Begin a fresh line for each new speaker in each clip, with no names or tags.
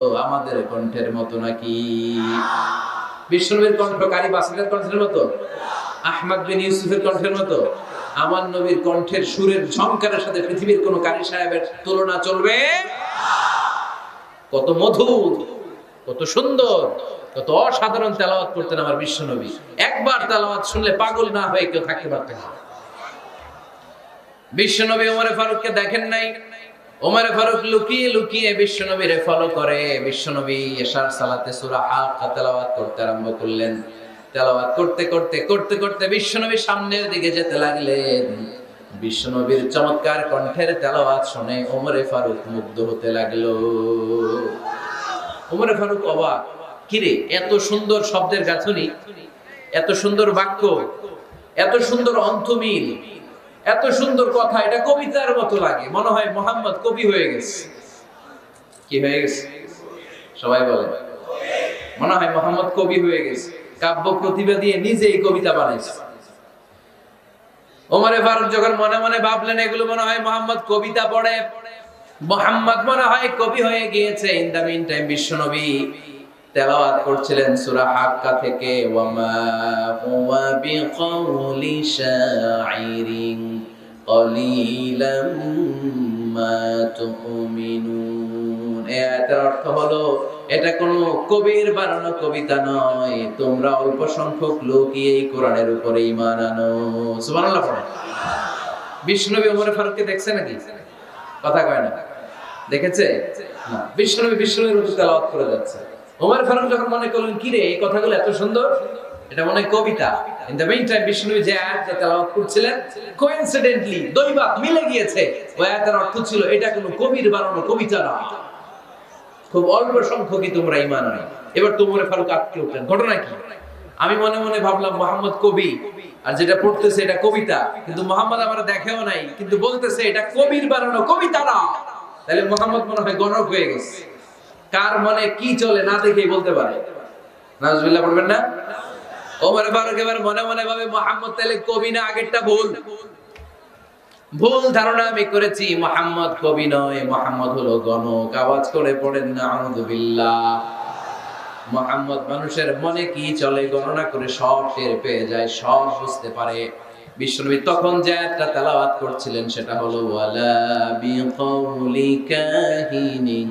আমাদের কণ্ঠের মতো নাকি? বিষ্ণুবীর কণ্ঠ কারি বাসিদের কণ্ঠের মতো? আহমদ বিন ইউসুফের কণ্ঠের মতো? আমার নবীর কণ্ঠের সুরের ঝংকারের সাথে পৃথিবীর কোন কারি সাহেবের তুলনা চলবে? কত মধুর, কত সুন্দর, কত অসাধারণ তেলাওয়াত করতেন আমার বিশ্ব নবী একবার তেলাওয়াত শুনলে পাগল না হয়ে কেউ থাকতে পারতেন না। বিশ্বনবী ওমরে ফারুককে দেখেন নাই? ওমরে ফারুক লুকিয়ে লুকিয়ে বিশ্বনবীরে ফলো করে। বিশ্বনবী এশার সালাতে সূরা হাক্কা তেলাওয়াত করতে আরম্ভ করলেন। তেলাওয়াত করতে করতে করতে করতে বিশ্বনবী সামনের দিকে যেতে লাগলেন। বিশ্বনবীর চমৎকার কণ্ঠের তেলাওয়াত শুনে ওমরে ফারুক মুগ্ধ হতে লাগল। ওমরে ফারুক অবাক, কিরে, এত সুন্দর শব্দের গাঁথনি, এত সুন্দর বাক্য, এত সুন্দর অন্তমিল এত সুন্দর কথা, এটা কবিতার মতো লাগে। মনে হয় মোহাম্মদ কবি হয়ে গেছে। কি হয়ে গেছে? সবাই বলে। মনে হয় মোহাম্মদ কবি হয়ে গেছে। কাব্য প্রতিভা দিয়ে নিজেই কবিতা বানাইছে। ওমরে ফারুক যখন মনে মনে ভাবলেন, এগুলো মনে হয় মোহাম্মদ কবিতা পড়ে। মোহাম্মদ মনে হয় কবি হয়ে গিয়েছে। ইন দা মিন টাইম বিশ্বনবী। তেলাওয়াত করছিলেন সূরা হাক্কা থেকে, ওয়ামা হুয়া বিকাউলি কলিলাম মা তুমিনুন। এই আয়াতের অর্থ হলো, এটা কোনো কবির বানানো কবিতা নয়, তোমরা অল্প সংখ্যক লোকই এই কোরআনের উপরে আনো। সুবহানাল্লাহ পড়ে। ওমর ফারুককে দেখছে নাকি? কথা কয় না। দেখেছে? না। বিষ্ণুনবী বিষ্ণুনবীর উপর তেলাওয়াত করে যাচ্ছে। ওমর ফারুক যখন মনে করলেন কি রে এই কথাগুলো এত সুন্দর? এটা মনে কবিতা। ইন দ্য মেইন টাইম বিষ্ণুনবী যে আয়াতটা তেলাওয়াত করছিলেন কোইনসিডেন্টলি দৈবাত মিলে গিয়েছে। ওই আয়াতের অর্থ ছিল, এটা কোনো কবির বানানো কবিতা না খুব অল্প সংখ্যকই তোমরা ইমান আনো। এবার তোমরে ফারুক আটকে উঠলেন। ঘটনা কি? আমি মনে মনে ভাবলাম, মোহাম্মদ কবি, আর যেটা পড়তেছে এটা কবিতা। কিন্তু মোহাম্মদ আমার দেখেও নাই, কিন্তু বলতেছে, এটা কবির বানানো কবিতা না। তাহলে মোহাম্মদ মনে হয় গণক হয়ে গেছে। কার মনে কি চলে না দেখেই বলতে পারে? নাজবিল্লাহ পড়বেন না? ওমর ফারুক এবার মনে মনে ভাবে, মোহাম্মদ, তাহলে কবি না আগেরটা ভুল? ভুল ধারণা আমি করেছি, মোহাম্মদ কবি নয়, মোহাম্মদ হলো গণক। আওয়াজ করে পড়েন না মোহাম্মদ মানুষের মনে কি চলে? গণনা করে সব টের পেয়ে যায়, সব বুঝতে পারে। বিশ্বনবী তখন যে একটা করছিলেন, সেটা হলো, ওয়ালা বিকাউলি কাহিনিন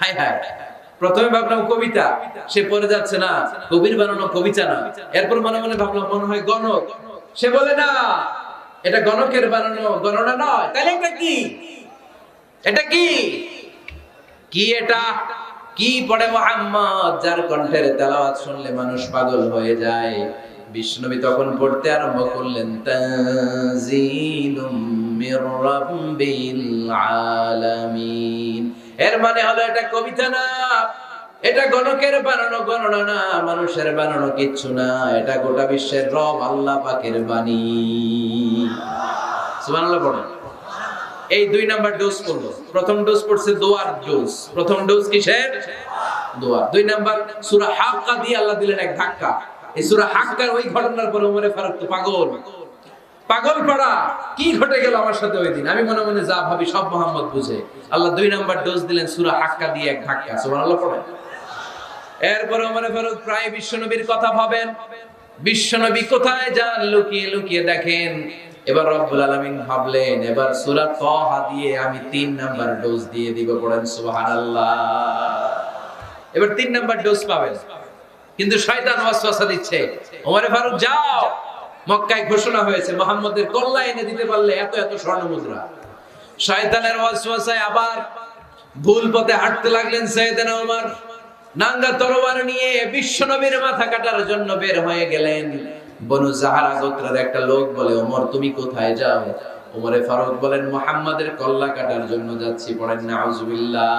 হাই হাই প্রথমে ভাবলাম কবিতা, সে পড়ে যাচ্ছে না। কবির বানানো কবিতা না। এরপর মনে মনে ভাবলাম, মনে হয় গণক। সে বলে, না, এটা গণকের বানানো গণনা নয়। তাহলে এটা কি? এটা কি? কি এটা? কি পড়ে মোহাম্মদ, যার কণ্ঠের তেলাওয়াত শুনলে মানুষ পাগল হয়ে যায়। বিষ্ণুবী তখন পড়তে আরম্ভ করলেন, তানজিলুম মির রাব্বিল আলামিন। এর মানে হলো এটা কবিতা না। এটা গণকের বানানো গণনা না, মানুষের বানানো কিচ্ছু না। এটা গোটা বিশ্বের রব আল্লাহ পাকের বাণী। পড়েন এই দুই নাম্বার ডোজ করল প্রথম ডোজ পড়ছে দোয়ার ডোজ। প্রথম ডোজ কিসের? দোয়া দুই নাম্বার, সূরা হাক্কা দিয়ে আল্লাহ দিলেন এক ধাক্কা। এই সূরা হাক্কার ওই ঘটনার পরে ওমরে ফারুক তো পাগল। পাগল পাড়া কি ঘটে গেল আমার সাথে ওই দিন? আমি মনে মনে যা ভাবি, সব মোহাম্মদ বুঝে। আল্লাহ দুই নাম্বার ডোজ দিলেন, সূরা হাক্কা দিয়ে এক ধাক্কা। সুবহানাল্লাহ পড়েন। এরপর ওমরে ফারুক প্রায় বিশ্বনবীর কথা ভাবেন। বিশ্বনবী কোথায় যান? লুকিয়ে লুকিয়ে দেখেন। এবার রব্বুল আলামিন ভাবলেন, এবার সূরা তাহা দিয়ে আমি তিন নাম্বার ডোজ দিয়ে দিব পড়েন, সুবহানাল্লাহ। এবার তিন নাম্বার ডোজ পাবেন। কিন্তু শয়তান ওয়াসওয়াসা দিচ্ছে, ওমরে ফারুক, যাও! মক্কায় ঘোষণা হয়েছে, মোহাম্মদের কল্লা এনে দিতে পারলে এত এত স্বর্ণ মুদ্রা। শয়তানের ওয়াসওয়াসায় আবার ভুল পথে হাঁটতে লাগলেন সৈয়দনা ওমর নাঙ্গা তরবার নিয়ে বিশ্বনবীর মাথা কাটার জন্য বের হয়ে গেলেন। বনু জাহারা গোত্রের একটা লোক বলে ওমর তুমি কোথায় যাও? ওমরে ফারুক বলেন, মোহাম্মদের কল্লা কাটার জন্য যাচ্ছি, পড়েন নাউজুবিল্লাহ।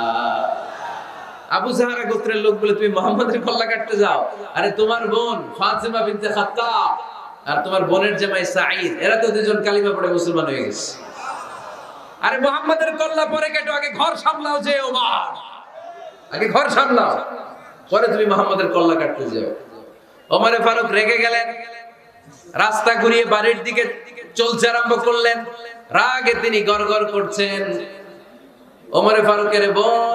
আবু জাহারা গোত্রের লোক বলে, তুমি মোহাম্মদের কল্লা কাটতে যাও? আরে, তোমার বোন ফাতেমা বিনতে খাত্তাব। আর তোমার বোনের জামাই সাঈদ, এরা তো দুজন কালিমা পড়ে মুসলমান হয়ে গেছে। আরে মোহাম্মদের কল্লা পরে কেটো, আগে ঘর সামলাও যে ওমর। আগে ঘর সামলাও। পরে তুমি মোহাম্মদের কল্লা কাটতে যাও। ওমরে ফারুক রেগে গেলেন, রাস্তা ঘুরিয়ে বাড়ির দিকে চলছে আরম্ভ করলেন। রাগে তিনি গড়গড় করছেন। ওমরে ফারুকের বোন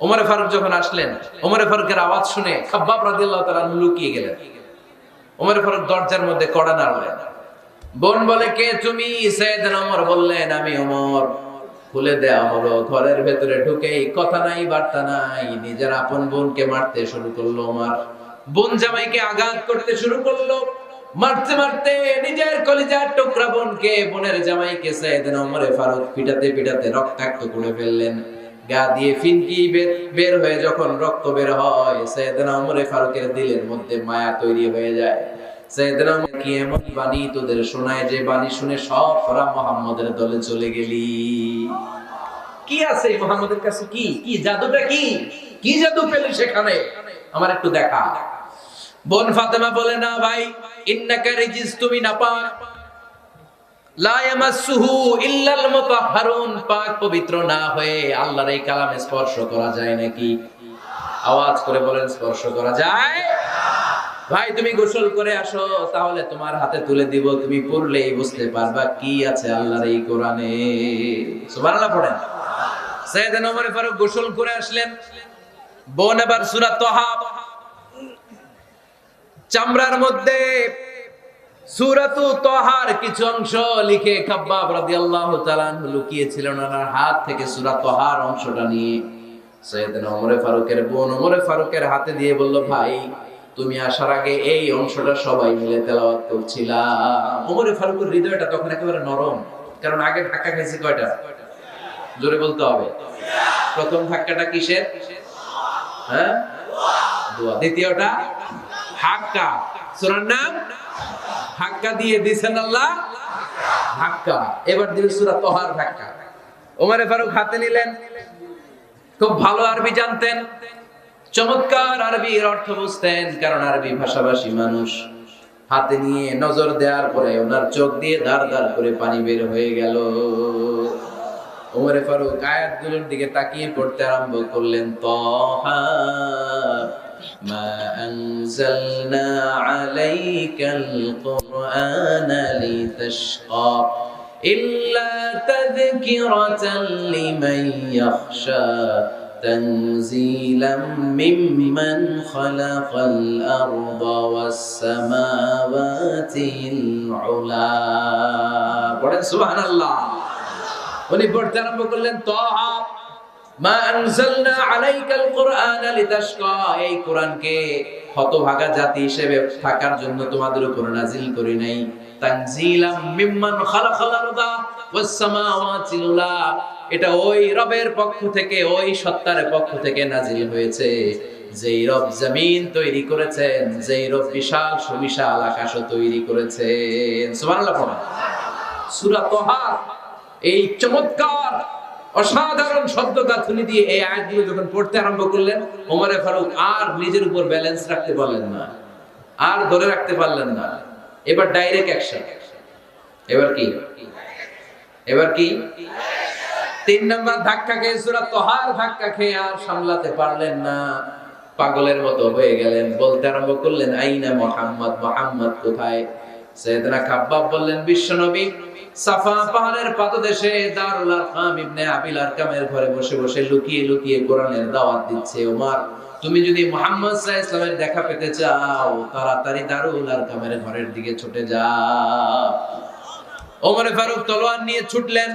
ওমরে ফারুক যখন আসলেন, ওমরে ফারুকের আওয়াজ শুনে খাব্বাব রাদিয়াল্লাহু লুকিয়ে গেলেন। ওমরে ফারুক দরজার মধ্যে কড়া নাড়লেন। বোন বলে, কে তুমি? বললেন, আমি ওমর। খুলে দেয়া হলো। ঘরের ভেতরে ঢুকেই কথা নাই, বার্তা নাই। নিজের আপন বোনকে মারতে শুরু করল ওমর বোন জামাইকে আঘাত করতে শুরু করল। মারতে মারতে নিজের কলিজার টুকরা বোনকে, বোনের জামাইকে ওমরে ফারুক পিটাতে পিটাতে রক্তাক্ত করে ফেললেন। গা দিয়ে ফিনকি বের হয়ে যখন রক্ত বের হয় সৈয়দনা ওমরে ফারুকের দিলের মধ্যে মায়া তৈরি হয়ে যায়। বাণী তোদের শোনায়, যে বাণী শুনে সব মোহাম্মদের দলে চলে গেলি। কি আছে মোহাম্মদের কাছে? কি? কি জাদুটা কি? কি জাদু সেখানে? আমার একটু দেখা। বোন ফাতেমা বলে, না ভাই, ইন্নাকা রিজিস তুমি না পাক লা ইয়ামাসসুহু ইল্লাল মুতাহহারুন। পাক পবিত্র না হয়ে আল্লাহর এই কালামে স্পর্শ করা যায় নাকি? আওয়াজ করে বলেন, স্পর্শ করা যায়? ভাই, তুমি গোসল করে আসো, তাহলে তোমার হাতে তুলে দিব, তুমি পড়লেই বুঝতে পারবা কি আছে আল্লাহর এই কোরআনে। সুবহানাল্লাহ পড়েন। সাইয়েদনা ওমর ফারুক গোসল করে আসলেন। বোন আবার সূরা তাহা। চামড়ার মধ্যে সূরাতু তাহার কিছু অংশ লিখে খাব্বাব রাদিয়াল্লাহু তাআলা আনহু লুকিয়েছিলেন ওনার হাত থেকে সূরা তাহার অংশটা নিয়ে। সৈয়দনা ওমর ফারুকের বোন ওমর ফারুকের হাতে দিয়ে বলল, ভাই তুমি আসার আগে এই অংশটা সবাই মিলে তেলাওয়াত করছিলাম। ওমর ফারুকের হৃদয়টা তখন একেবারে নরম, কারণ আগে ধাক্কা খাইছে কয়টা? জোরে বলতে হবে। প্রথম ধাক্কাটা কিসের? হ্যাঁ? দোয়া। দ্বিতীয়টা হাক্কা সূরার নাম? হাক্কা দিয়ে দিছেন আল্লাহ? হাক্কা এবার দিবে সূরা তোহার ধাক্কা। ওমরে ফারুক হাতে নিলেন। খুব ভালো আরবি জানতেন। চমৎকার আরবির অর্থ বুঝতেন, কারণ আরবি ভাষাভাষী মানুষ। হাতে নিয়ে নজর দেওয়ার পরে ওনার চোখ দিয়ে দাঁড় দাঁড় করে পানি বের হয়ে গেল। ওমরে ফারুক আয়াতগুলোর দিকে তাকিয়ে পড়তে আরম্ভ করলেন, তহা تنزيلا ممن خلق الأرض والسماوات العلا পড়েন সুবহানাল্লাহ উনি পড়তে আরম্ভ করলেন তাহা মা আনজালনা আলাইকাল কুরআনা লিতাশকা এই কোরআনকে হতভাগা জাতি হিসেবে থাকার জন্য তোমাদের উপর নাজিল করি নাই তানজিলাম মিম্মান খালাকাল আরদা ওয়াস সামাওয়াতি উলা এটা ওই রবের পক্ষ থেকে, ওই সত্তার পক্ষ থেকে নাজিল হয়েছে। যেই রব জমিন তৈরি করেছেন, যেই রব বিশাল সুবিশাল আকাশ তৈরি করেছেন। সূরা তাহা, এই চমৎকার, অসাধারণ শব্দ গাঁথুনি দিয়ে এই আয়াতগুলো যখন পড়তে আরম্ভ করলেন, ওমরে ফারুক আর নিজের উপর ব্যালেন্স রাখতে পারলেন না। আর ধরে রাখতে পারলেন না। এবার ডাইরেক্ট অ্যাকশন এবার কি? এবার কি? তিন নম্বর ধাক্কা খেয়ে, সুরা তোহার ধাক্কা খেয়ে আর সামলাতে পারলেন না। পাগলের মতো হয়ে গেলেন, বলতে আরম্ভ করলেন, আইনা মোহাম্মদ মোহাম্মদ কোথায়? সৈয়দনা বললেন সাফা পাহাড়ের পাদদেশে দারুল আরকাম ইবনে আবিল আরকামের ঘরে বসে বসে লুকিয়ে লুকিয়ে কোরআনের দাওয়াত দিচ্ছে তুমি যদি মুহাম্মদ সাল্লাল্লাহু দেখা পেতে চাও, তাড়াতাড়ি দারুল আরকামের ঘরের দিকে ছুটে যাও ওমরে ফারুক তলোয়ার নিয়ে ছুটলেন।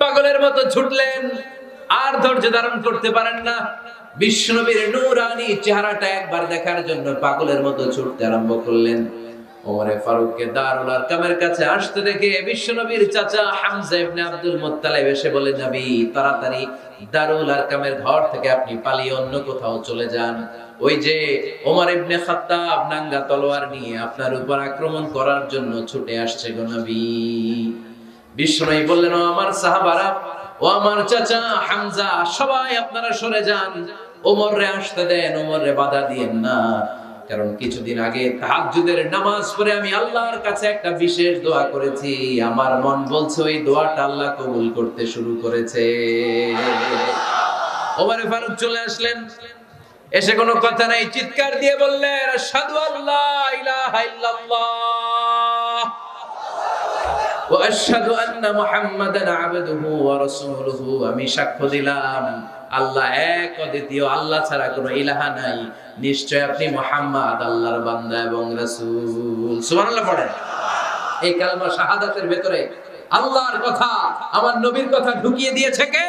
পাগলের মতো ছুটলেন। আর ধৈর্য ধারণ করতে পারেন না। বিশ্বনবীর নূরানি চেহারাটা একবার দেখার জন্য পাগলের মতো ছুটতে আরম্ভ করলেন। ওমরে ফারুককে দারুল আরকামের কাছে আসতে দেখে বিশ্বনবীর চাচা হামজা ইবনে আব্দুল মুত্তালিব এসে বলে, নবী, তাড়াতাড়ি দারুল আরকামের ঘর থেকে আপনি পালিয়ে অন্য কোথাও চলে যান। ওই যে ওমর ইবনে খাত্তাব নাঙ্গা তলোয়ার নিয়ে আপনার উপর আক্রমণ করার জন্য ছুটে আসছে গো নবী। বিশ্বনবী বললেন, ও আমার সাহাবারা, ও আমার চাচা হামজা, সবাই আপনারা সরে যান। ওমর রে আসতে দেন ওমর রে বাধা দিয়েন না। কারণ কিছুদিন আগে তাহাজ্জুদের নামাজ পড়ে আমি আল্লাহর কাছে একটা বিশেষ দোয়া করেছি। আমার মন বলছে, ওই দোয়াটা আল্লাহ কবুল করতে শুরু করেছে। ওমরে ফারুক চলে আসলেন। এসে কোনো কথা নাই, চিৎকার দিয়ে বললেন সাধু আল্লাহ আমি সাক্ষ্য দিলাম, আল্লাহ এক অদিতীয় আল্লাহ ছাড়া কোনো ইলাহা নাই। নিশ্চয় আপনি মোহাম্মদ, আল্লাহর বান্দা এবং রসুল। সুবহানাল্লাহ পড়েন। এই কালমা শাহাদাতের ভেতরে আল্লাহর কথা, আমার নবীর কথা ঢুকিয়ে দিয়েছে কে?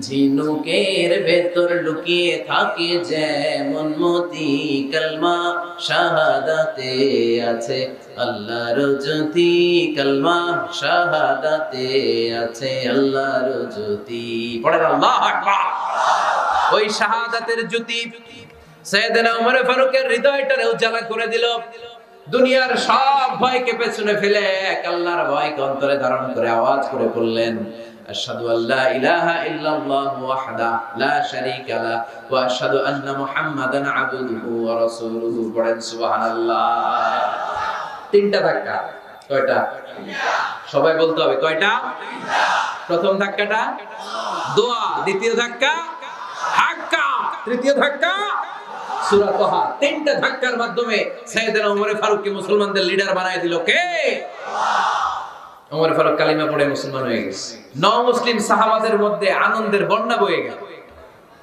ঝিনুকের ভেতর লুকিয়ে থাকে যেমন মতি কলমা, শাহাদাতে আছে। আল্লাহর জ্যোতি কলমা, শাহাদাতে আছে। আল্লাহর জ্যোতি। পড়েন আল্লাহ আকবার। ওই শাহাদাতের জ্যোতি সৈয়দনা ওমর ফারুকের হৃদয়টারে উজালা করে দিল। দুনিয়ার সব ভয়কে পেছনে ফেলে এক আল্লাহর ভয়কে অন্তরে ধারণ করে আওয়াজ করে বললেন তিনটা ধাক্কা। কয়টা? সবাই বলতে হবে, কয়টা? প্রথম ধাক্কাটা? দোয়া। দ্বিতীয় ধাক্কা? হাক্কা তৃতীয় ধাক্কা? তিনটা ধাক্কার মাধ্যমে সাইয়েদনা ওমর ফারুককে মুসলমানদের লিডার বানায় দিল কে? ওমর ফারুক কালিমা পড়ে মুসলমান হয়ে গেছে। ন মুসলিম সাহাবাদের মধ্যে আনন্দের বন্যা বয়ে গেল।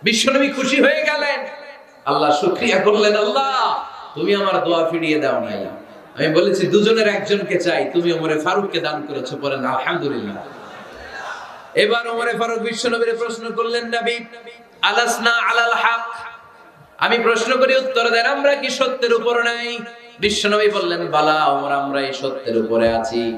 বিশ্বনবী খুশি হয়ে গেলেন। আল্লাহ শুকরিয়া করলেন, আল্লাহ, তুমি আমার দোয়া ফিরিয়ে দাও নাই। আমি বলেছি, দুজনের একজনকে চাই। তুমি ওমরে ফারুককে দান করেছ পরেন আলহামদুলিল্লাহ। এবার ওমরে ফারুক বিশ্বনবীর প্রশ্ন করলেন, নবী, আলাসনা আলাল হক? আমি প্রশ্ন করি, উত্তর দেন, আমরা কি সত্যের উপর নাই? বিশ্বনবী বললেন, বালা, ওমর, আমরা এই সত্যের উপরে আছি।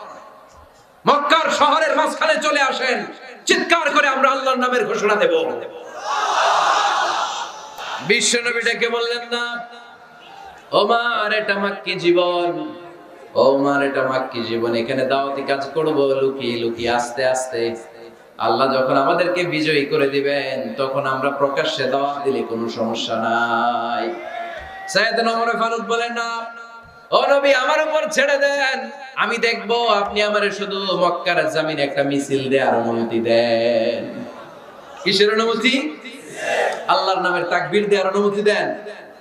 মক্কার শহরের মাঝখানে চলে আসেন। চিৎকার করে আমরা আল্লাহর নামের ঘোষণা দেব। বিশ্ব নবী ডেকে বললেন না? ওমার, এটা মাক্কি জীবন। ওমার, এটা মাক্কি জীবন। এখানে দাওয়াতি কাজ করব, লুকিয়ে লুকিয়ে, আস্তে আস্তে। আল্লাহ যখন আমাদেরকে বিজয়ী করে দিবেন, তখন আমরা প্রকাশ্যে দাওয়াত দিলে কোনো সমস্যা নাই। সাইয়েদ ওমর ফারুক বলেন না ও আমার উপর ছেড়ে দেন। আমি দেখব আপনি আমারে শুধু মক্কার জামিন একটা মিছিল দেওয়ার অনুমতি দেন। কিসের অনুমতি? আল্লাহর নামের তাকবীর দেওয়ার অনুমতি দেন।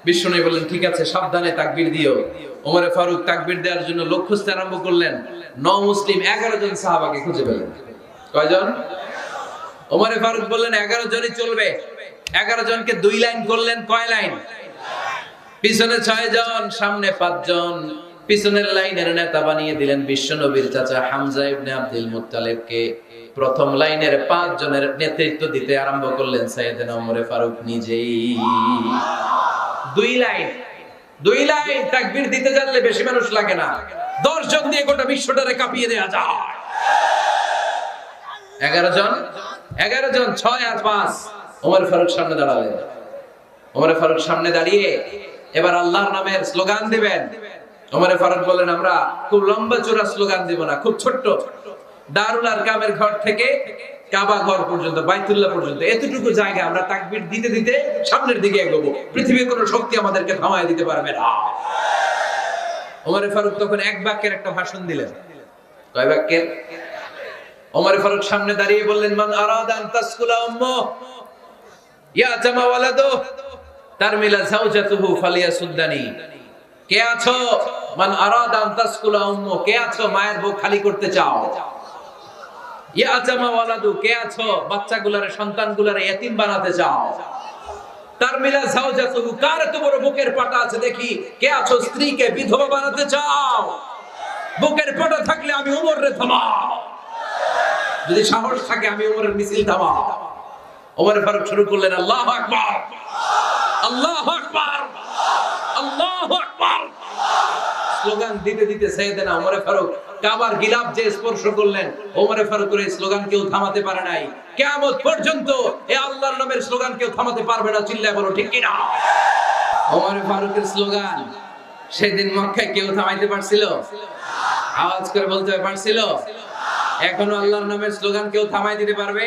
বিষ্ণু বললেন, ঠিক আছে, সাবধানে তাকবীর দিও। ওমরে ফারুক তাকবীর দেওয়ার জন্য লোক খুঁজতে আরম্ভ করলেন। ন মুসলিম, এগারো জন সাহাবাকে খুঁজে পেলেন। কয়জন? ওমরে ফারুক বললেন, এগারো জনই চলবে। এগারো জনকে দুই লাইন করলেন, কয় লাইন? পিছনে ছয় জন সামনে পাঁচজন। পিছনের লাইনের নেতা বানিয়ে দিলেন বিশ্বনবীর চাচা হামজা ইবনে আব্দুল মুত্তালিবকে। প্রথম লাইনের পাঁচ জনের নেতৃত্ব দিতে আরম্ভ করলেন সাইয়েদনা ওমরে ফারুক নিজেই। দুই লাইন দুই লাইন তাকবীর দিতে জানলে বেশি মানুষ লাগে না। দশ জন দিয়ে গোটা বিশ্বটারে কাঁপিয়ে দেওয়া যায়। এগারো জন এগারো জন ছয় আর পাঁচ। ওমর ফারুক সামনে দাঁড়ালেন। ওমর ফারুক সামনে দাঁড়িয়ে এবার আল্লাহর নামের স্লোগান দিবেন। ওমরে ফারুক বলেন, আমরা খুব লম্বা চূড়া স্লোগান দিব না, খুব ছোট্ট। দারুল আরকামের ঘর থেকে কাবা ঘর পর্যন্ত, বাইতুল্লাহ পর্যন্ত, এতটুকু জায়গা আমরা তাকবীর দিতে দিতে সামনের দিকে এগোবো। পৃথিবীর কোনো শক্তি আমাদেরকে থামায় দিতে পারবে না। ওমরে ফারুক তখন এক বাক্যের একটা ভাষণ দিলেন। কয় বাক্যের? ওমরে ফারুক সামনে দাঁড়িয়ে বললেন, মান আরাদা আন তাসকুলা উম্মু ইয়া জামা ওয়ালাদু তারমিলা কে আছো? মান কে মায়ের খালি করতে চাও। বানাতে চাও। কার বুকের আছে দেখি? কে আছো? স্ত্রীকে বিধবা বানাতে চাও। বুকের পাটা থাকলে আমি উমর রে থামাও। যদি সাহস থাকে, আমি উমরের মিছিল থামাও। ওমর ফারুক শুরু করলেন, আল্লাহ আকবার। আল্লাহ আকবার, আল্লাহ আকবার। স্লোগান দিতে দিতে সাইয়েদনা ফারুক কাবার যে স্পর্শ করলেন, ওমর ফারুকের স্লোগান কেউ থামাতে পারে নাই। কিয়ামত পর্যন্ত আল্লাহর নামের স্লোগান কেউ থামাতে পারবে না, চিল্লায় বলো, ঠিক কিনা? ওমর ফারুকের স্লোগান, সেদিন মক্কায় কেউ থামাইতে পারছিল? আওয়াজ করে বলতে পারছিল? এখনও আল্লাহর নামের স্লোগান কেউ থামাই দিতে পারবে?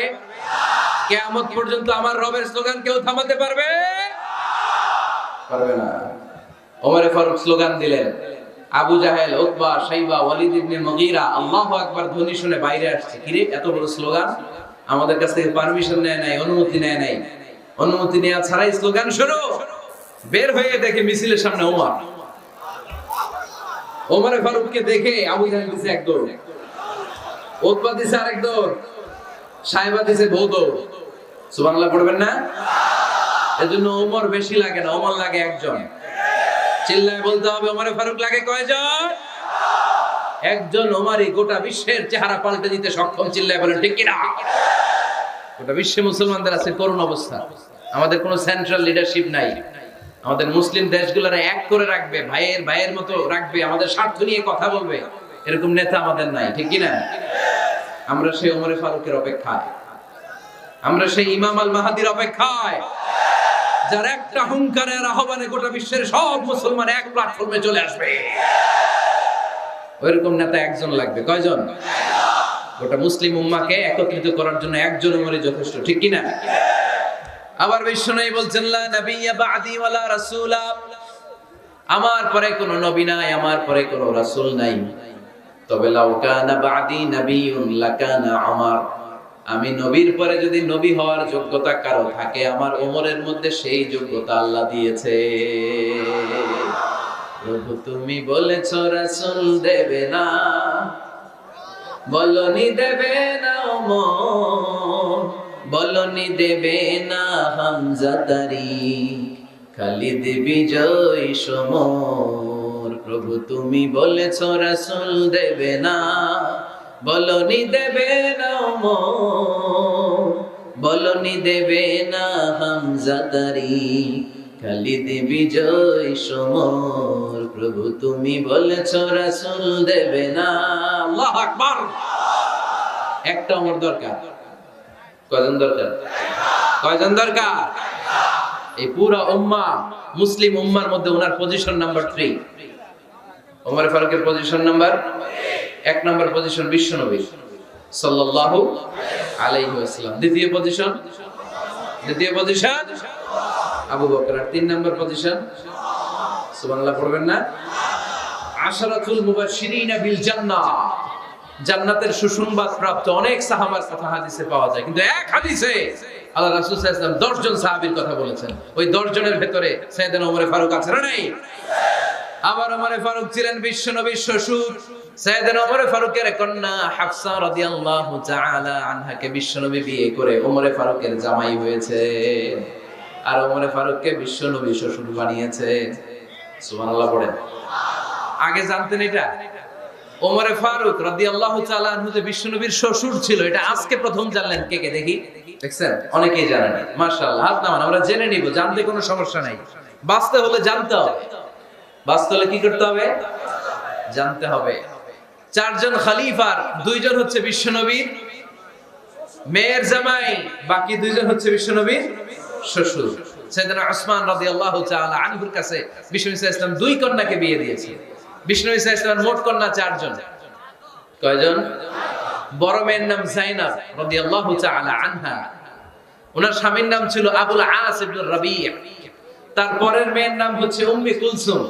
কেয়ামত পর্যন্ত আমার রবের স্লোগান কেউ থামাতে পারবে? পারবে না। ওমরে ফারুক স্লোগান দিলেন, আবু জাহেল, উতবা, সাইবা, ওয়ালিদ ইবনে মুগীরা, আল্লাহু আকবার ধ্বনি শুনে বাইরে আসছে। কিরে এত বড় স্লোগান? আমাদের কাছ থেকে পারমিশন নেয় নাই, অনুমতি নেয় নাই। অনুমতি নেওয়া ছাড়াই স্লোগান শুরু বের হয়ে দেখে মিছিলের সামনে ওমর। ওমরে ফারুককে দেখে আবু জাহেল দিছে এক দৌড়। উতবা দিছে আরেক দৌড়। সাহেবা দিছে বউ দৌড়। সুবহানাল্লাহ, পড়বেন না? এজন্য ওমর বেশি লাগে না, ওমর লাগে একজন। চিল্লায় বলতে হবে, ওমরে ফারুক লাগে কয়জন? একজন ওমারই গোটা বিশ্বের চেহারা পাল্টে দিতে সক্ষম, চিল্লায় বলেন, ঠিক কিনা? গোটা বিশ্বে মুসলমানদের আছে করুণ অবস্থা। আমাদের কোনো সেন্ট্রাল লিডারশিপ নাই। আমাদের মুসলিম দেশগুলোর এক করে রাখবে, ভাইয়ের ভাইয়ের মতো রাখবে, আমাদের স্বার্থ নিয়ে কথা বলবে, এরকম নেতা আমাদের নাই, ঠিক কিনা? আমরা সেই ওমরে ফারুকের অপেক্ষায়। আমরা সেই ইমাম আল মাহাদির অপেক্ষায়। যার একটা হুঙ্কারের আহ্বানে গোটা বিশ্বের সব মুসলমান এক প্ল্যাটফর্মে চলে আসবে। ওইরকম নেতা একজন লাগবে। কয়জন? গোটা মুসলিম উম্মাকে একত্রিত করার জন্য একজন উমরই যথেষ্ট, ঠিক কি না আবার বিশ্ব নবী বলছেন, লা নাবিয়্যা বা'দি ওয়ালা রাসূলা। আমার পরে কোনো নবী নাই, আমার পরে কোনো রাসূল নাই। তবে লাউ কানা বা'দি নাবিয়্যুন লাকানা উমর আমি নবীর পরে যদি নবী হওয়ার যোগ্যতা কারও থাকে, আমার ওমরের মধ্যে সেই যোগ্যতা আল্লাহ দিয়েছে। প্রভু, তুমি বলেছ, রাসুল দেবে না। বলনি দেবে না ওমর, বলনি দেবে না হামজা তারি খালিদ বিজয় সমর। প্রভু, তুমি বলেছ, রাসুল দেবে না। বলনি দেবে না বলনি দেবে না হামজা তারি খালিদ বিজয় সমর। প্রভু তুমি বলেছ, রাসূল দেবে না। আল্লাহু আকবার। একটা ওমর দরকার। কয়জন দরকার? কয়জন দরকার? এই পুরা উম্মাহ মুসলিম উম্মার মধ্যে ওনার পজিশন নাম্বার 3 ওমর ফারুকের পজিশন নাম্বার এক নম্বর পজিশন বিশ্ব নবী সাল্লাল্লাহু আলাইহি ওয়াসাল্লাম। দ্বিতীয় পজিশন দ্বিতীয় পজিশন আবু বকর। আর তিন নম্বর পজিশন সুবহানাল্লাহ, পড়বেন না? আশরাতুল মুবাশশিরিনা বিল জান্নাহ। জান্নাতের সুসংবাদ প্রাপ্ত অনেক সাহাবার কথা হাদিসে পাওয়া যায়। কিন্তু এক হাদিসে আল্লাহ রাসূল সাল্লাল্লাহু আলাইহি ওয়াসাল্লাম 10 জন সাহাবীর কথা বলেছেন। ওই 10 জনের ভেতরে সাইয়েদনা ওমর ফারুক আছে না নাই? আবার ওমরে ফারুক ছিলেন বিশ্ব নবীর শ্বশুর। সাইয়েদনা ফারুকের কন্যা হাফসা রাদিয়াল্লাহু তাআলা আনহাকে বিশ্ব নবী বিয়ে করে ফারুকের জামাই হয়েছে। আর ফারুককে বিশ্ব নবী শ্বশুর বানিয়েছে। সুবহানাল্লাহ পড়েন। আগে জানতেন এটা? ফারুক রাদিয়াল্লাহু তাআলা আনহু যে বিশ্ব নবীর শ্বশুর ছিল। এটা আজকে প্রথম জানলেন। কে কে দেখি? দেখছেন? অনেকেই জানেন। মাশাআল্লাহ, হাত নামান, আমরা জেনে নিব, জানতে কোনো সমস্যা নাই। বাঁচতে হলে জানতে হবে। বাঁচতে হলে কি করতে হবে? জানতে হবে। চারজন খালিফার, দুইজন হচ্ছে বিশ্বনবীর মেয়ের জামাই, বাকি দুইজন হচ্ছে বিশ্বনবীর শ্বশুর। ওসমান রাদিয়াল্লাহু তাআলা আনহুর কাছে বিষ্ণু ইসা ইসলাম দুই কন্যাকে বিয়ে দিয়েছে। বিষ্ণু ইসা ইসলাম মোট কন্যা চারজন। কয়জন? বড় মেয়ের নাম জাইনাব রাদিয়াল্লাহু তাআলা আনহা। ওনার স্বামীর নাম ছিল আবুল আস ইবনে রাবিয়া তার পরের মেয়ের নাম হচ্ছে উম্মে কুলসুম।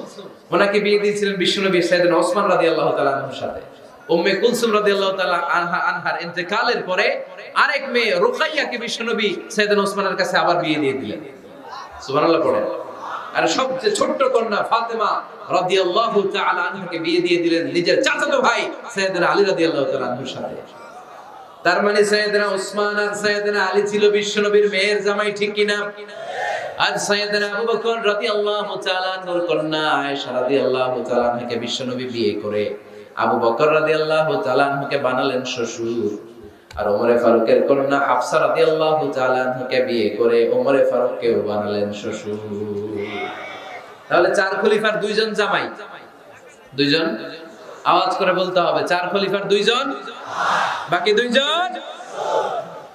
ওনাকে বিয়ে দিয়েছিলেন বিশ্বনবী সাইয়েদনা ওসমান রাদিয়াল্লাহু তাআলা আনহুর সাথে। উম্মে কুলসুম রাদিয়াল্লাহু তাআলা আনহা, আনহার ইন্তেকালের পরে আরেক মেয়ে রুকাইয়াকে বিশ্বনবী সাইয়েদনা ওসমানের কাছে আবার বিয়ে দিয়ে দিলেন। সুবহানাল্লাহ আর সবচেয়ে কন্যা ফাতেমা রাদিয়াল্লাহু তাআলা আনহাকে বিয়ে দিয়ে দিলেন নিজের চাচাতো ভাই সাইয়েদনা আলী রাদিয়াল্লাহু তাআলা আনহুর সাথে। তার মানে সাইয়েদনা ওসমান আর সাইয়েদনা আলী ছিল বিশ্বনবীর মেয়ের জামাই, ঠিক কিনা আর সাইয়েদনা আবু বকর রাদিয়াল্লাহু তাআলা আনহুর কন্যা আয়েশা রাদিয়াল্লাহু তাআলা আনহাকে বিশ্বনবী বিয়ে করে আবু বকর রাদিয়াল্লাহু তাআলা আনহুকে বানালেন শ্বশুর। আর ওমরে ফারুকের কন্যা হাফসা রাদিয়াল্লাহু তাআলা আনহুকে বিয়ে করে ওমরে ফারুককেও বানালেন শ্বশুর। তাহলে চার খলিফার দুইজন জামাই। দুইজন? আওয়াজ করে বলতে হবে, চার খলিফার দুইজন? বাকি দুইজন?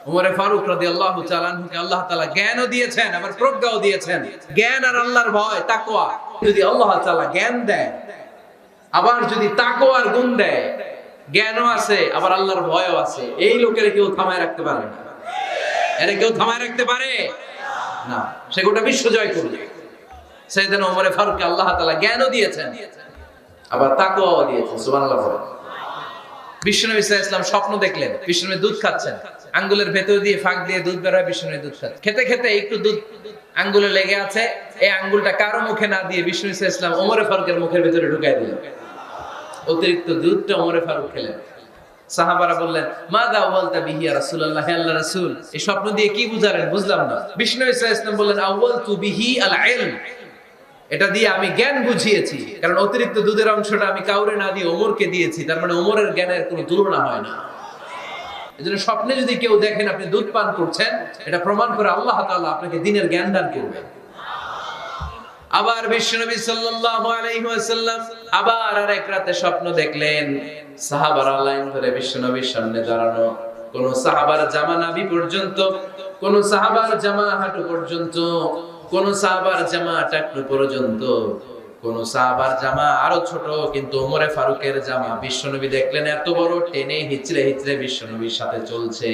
উমরে ফারুক রাদিয়াল্লাহু তাআলা আনহুকে আল্লাহ তাআলা জ্ঞানও দিয়েছেন, আবার প্রজ্ঞাও দিয়েছেন। জ্ঞান আর আল্লাহর ভয়, তাকওয়া। যদি আল্লাহ তালা জ্ঞান দেয় আবার যদি তাকওয়ার গুণ দেয়, জ্ঞানও আছে, আবার আল্লাহর ভয়ও আছে, এই লোকের কেউ থামায় রাখতে পারে না। এর কেউ থামায় রাখতে পারে? না। সে গোটা বিশ্ব জয় করবে। সেদিন ওমরে ফারুককে আল্লাহ তাআলা জ্ঞানও দিয়েছেন, আবার তাকওয়াও দিয়েছেন, সুবহানাল্লাহ বিষ্ণু ইসলাম স্বপ্ন দেখলেন বিষ্ণু দুধ খাচ্ছেন। আঙ্গুলের ভেতর দিয়ে ফাঁক দিয়ে দুধ বের হয় বিষ্ণু দুধ খাচ্ছে খেতে খেতে একটু দুধ আঙ্গুলে লেগে আছে, এই আঙ্গুলটা কারও মুখে না দিয়ে বিষ্ণু ইসলাম ওমরে ফারুকের মুখের ভেতরে ঢুকাই দিলেন। অতিরিক্ত দুধটা ওমরে ফারুক খেলেন। সাহাবারা বললেন মা দা ওয়ালতা বিহি রাসূলুল্লাহ, হে আল্লাহ এই স্বপ্ন দিয়ে কি বুঝালেন? বুঝলাম না। বিষ্ণু ইসলাম বললেন আউয়াল তু বিহি এটা দিয়ে আমি জ্ঞান বুঝিয়েছি, কারণ অতিরিক্ত দুধের অংশটা আমি কাউরে না দিয়ে ওমরকে দিয়েছি, তার মানে ওমরের জ্ঞানের কোনো তুলনা হয় না। এজন্য স্বপ্নে যদি কেউ দেখেন আপনি দুধ পান করছেন, এটা প্রমাণ করে আল্লাহ তাআলা আপনাকে দিনের জ্ঞান দান করবেন। আবার বিশ্বনবী সাল্লাল্লাহু আলাইহি ওয়াসাল্লাম আবার আর এক রাতে স্বপ্ন দেখলেন, সাহাবারা লাইন ধরে বিশ্বনবীর সামনে দাঁড়ানো। কোন সাহাবার জামা নাভি পর্যন্ত, কোন সাহাবার জামা হাঁটু পর্যন্ত, কোন সাহাবার জামা টাকনু পর্যন্ত কোন সাহাবার জামা আরও ছোট, কিন্তু ওমরে ফারুকের জামা। বিশ্বনবী দেখলেন, এত বড় টেনে হিচড়ে হিচড়ে বিশ্বনবীর সাথে চলছে।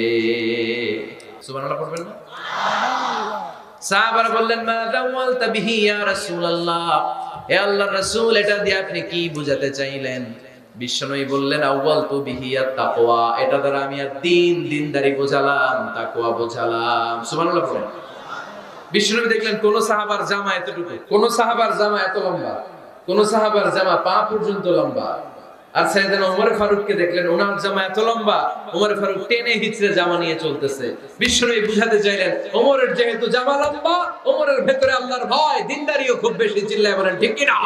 সুবহানাল্লাহ পড়বেন না? বললেন, মা ইয়া রাসূলুল্লাহ। হে আল্লাহর রাসূল, এটা দিয়ে আপনি কি বুঝাতে চাইলেন? বিশ্বনবী বললেন আউয়াল তু তাকওয়া। এটা দ্বারা আমি আর দিন দিনদারি বোঝালাম, তাকওয়া বোঝালাম। সুবহানাল্লাহ বিশ্বনবী দেখলেন, কোন সাহাবার জামা এতটুকু? কোন সাহাবার জামা এত লম্বা? কোন সাহাবার জামা পা পর্যন্ত লম্বা? আর সাইয়েদান ওমর ফারুককে দেখলেন, ওনার জামা এত লম্বা ফারুক টেনে হিচড়ে জামা নিয়ে চলতেছে। বুঝাতে চাইলেন, ওমরের যেহেতু জামা লম্বা, ওমরের ভেতরে আল্লাহর ভয়, দিনদারিও খুব বেশি, চিল্লায় বলেন, ঠিক কিনা?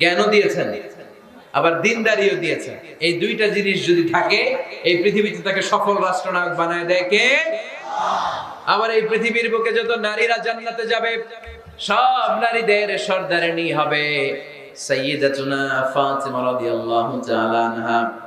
জ্ঞানও দিয়েছেন, আবার দিনদারিও দিয়েছেন। এই দুইটা জিনিস যদি থাকে, এই পৃথিবীতে তাকে সফল রাষ্ট্রনায়ক বানায় দেয় কে? আবার এই পৃথিবীর বুকে যত নারীরা জান্নাতে যাবে, সব নারীদের সর্দারিনী হবে। সাইয়্যিদাতুনা ফাতিমা রাদিয়াল্লাহু তাআলা আনহা।